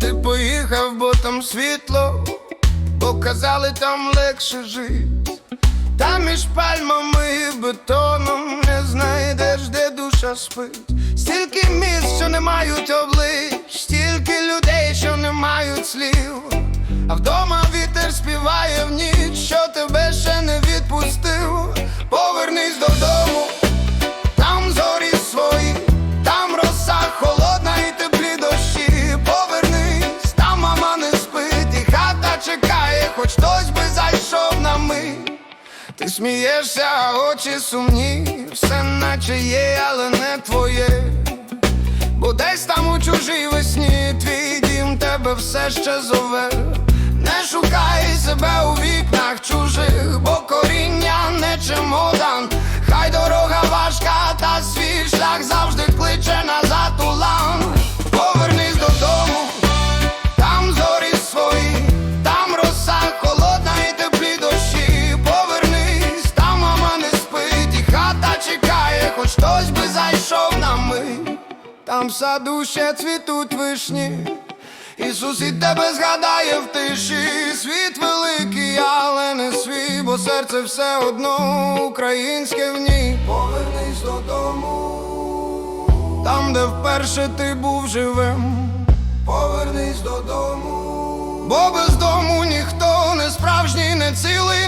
Ти поїхав, бо там світло, бо казали, там легше жить. Там між пальмами і бетоном не знайдеш, де душа спить. Стільки міст, що не мають облич, стільки людей, що не мають слів. А вдома співає в ніч, що тебе ще не відпустив. Повернись додому, там зорі свої, там роса холодна і теплі дощі. Повернись, там мама не спить, і хата чекає, хоч хтось би зайшов на мить. Ти смієшся, а очі сумні, все наче є, але не твоє. Бо десь там у чужій весні твій дім тебе все ще зове. Не шукай себе у вікнах чужих, бо коріння не чемодан. Хай дорога важка, та свій шлях завжди кличе назад у лан. Повернись додому, там зорі свої, там роса холодна і теплі дощі. Повернись, там мама не спить, і хата чекає, хоч хтось би зайшов на мить. Там в саду ще цвітуть вишні. Ісус і тебе згадає в тиші, світ великий, але не свій, бо серце все одно українське в ній. Повернись додому, там, де вперше ти був живим. Повернись додому, бо без дому ніхто не справжній, не цілий,